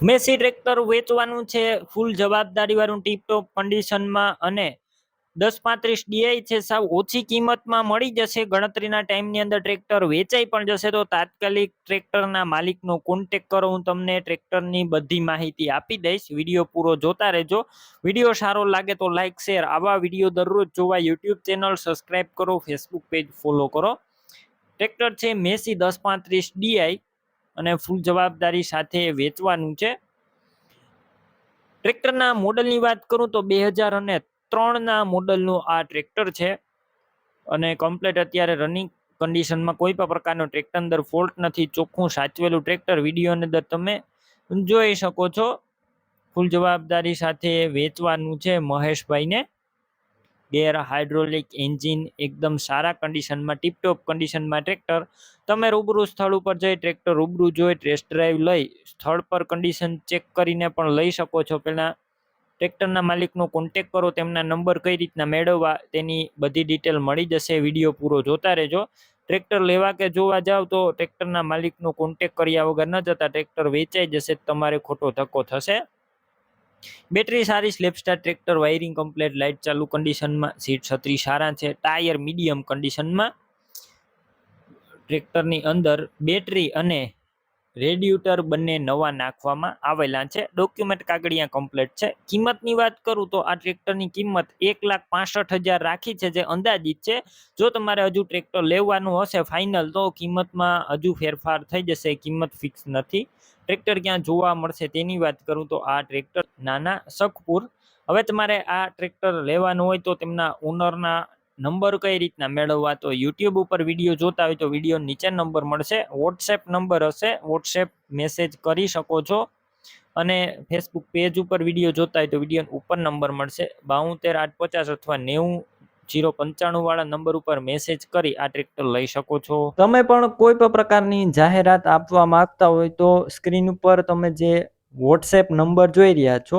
Massey tractor વેચવાનું છે. ફૂલ જવાબદારીવાળું tiptop કન્ડિશનમાં અને દસ પાંત્રીસ ડીઆઈ છે. સાવ ઓછી કિંમતમાં મળી જશે. ગણતરીના ટાઈમની અંદર ટ્રેક્ટર વેચાઈ પણ જશે. તો તાત્કાલિક ટ્રેક્ટરના માલિકનો કોન્ટેક કરો. હું તમને ટ્રેક્ટરની બધી માહિતી આપી દઈશ. વીડિયો પૂરો જોતા રહેજો. વીડિયો સારો લાગે તો લાઇક શેર. આવા વીડિયો દરરોજ જોવા યુટ્યુબ ચેનલ સબસ્ક્રાઇબ કરો. ફેસબુક પેજ ફોલો કરો. ટ્રેક્ટર છે મેસી દસ પાંત્રીસ ડીઆઈ અને ફૂલ જવાબદારી સાથે વેચવાનું છે. ટ્રેક્ટરના મોડલની વાત કરું તો બે હજાર અને ત્રણના મોડલનું આ ટ્રેક્ટર છે. અને કમ્પ્લેટ અત્યારે રનિંગ કન્ડિશનમાં કોઈ પણ પ્રકારનો ટ્રેક્ટર અંદર ફોલ્ટ નથી, ચોખ્ખું સાચવેલું ટ્રેક્ટર વિડીયોની અંદર તમે જોઈ શકો છો. ફૂલ જવાબદારી સાથે વેચવાનું છે મહેશભાઈને. ગેર હાઇડ્રોલિક એન્જિન એકદમ સારા કન્ડિશનમાં ટીપટોપ કન્ડિશનમાં ટ્રેક્ટર તમે રૂબરૂ સ્થળ ઉપર જઈ ટ્રેક્ટર રૂબરૂ જોઈ ટેસ્ટ ડ્રાઈવ લઈ, સ્થળ પર કન્ડિશન ચેક કરીને પણ લઈ શકો છો. પહેલાં ટ્રેક્ટરના માલિકનો કોન્ટેક કરો, તેમના નંબર કઈ રીતના મેળવવા, તેની બધી ડિટેલ મળી જશે. વીડિયો પૂરો જોતા રહેજો. ટ્રેક્ટર લેવા કે જોવા જાવ તો ટ્રેક્ટરના માલિકનો કોન્ટેક કર્યા વગર ન જતા ટ્રેક્ટર વેચાઈ જશે, તમારે ખોટો ધક્કો થશે. બેટરી સારી, સ્લેપસ્ટાર, ટ્રેક્ટર, વાયરિંગ કમ્પ્લેટ, લાઇટ ચાલુ કન્ડિશનમાં, સીટ છત્રી સારા છે, ટાયર મીડિયમ કન્ડિશનમાં. ટ્રેક્ટરની અંદર બેટરી અને રેડિયુટર બંને નવા નાખવામાં આવેલા છે. ડોક્યુમેન્ટ કાગળિયા કમ્પ્લીટ છે. કિંમતની વાત કરું તો આ ટ્રેક્ટરની કિંમત એક લાખ પાસઠ હજાર રાખી છે, જે અંદાજિત છે. જો તમારે હજુ ટ્રેક્ટર લેવાનું હશે ફાઇનલ તો કિંમતમાં હજુ ફેરફાર થઈ જશે. કિંમત ફિક્સ નથી. ટ્રેક્ટર ક્યાં જોવા મળશે તેની વાત કરું તો આ ટ્રેક્ટર નાના સખપુર હવે તમારે આ ટ્રેક્ટર લેવાનું હોય તો તેમના ઓનરના નંબર કઈ રીતના મેળવવા? તો યુટ્યુબ ઉપર વીડિયો જોતા હોય તો વીડિયો નીચે નંબર મળશે. વોટ્સએપ નંબર હશે. વોટ્સએપ મેસેજ કરી શકો છો. અને ફેસબુક પેજ ઉપર વીડિયો જોતા હોય તો વીડિયો ઉપર નંબર મળશે. બાઉતેર આઠ પચાસ અથવા નેવું, જીરો પંચાણું વાળા નંબર ઉપર મેસેજ કરી આ ટ્રેક્ટર લઈ શકો છો. તમે પણ કોઈ પણ પ્રકારની જાહેરાત આપવા માંગતા હોય તો સ્ક્રીન ઉપર તમે જે વોટ્સએપ નંબર જોઈ રહ્યા છો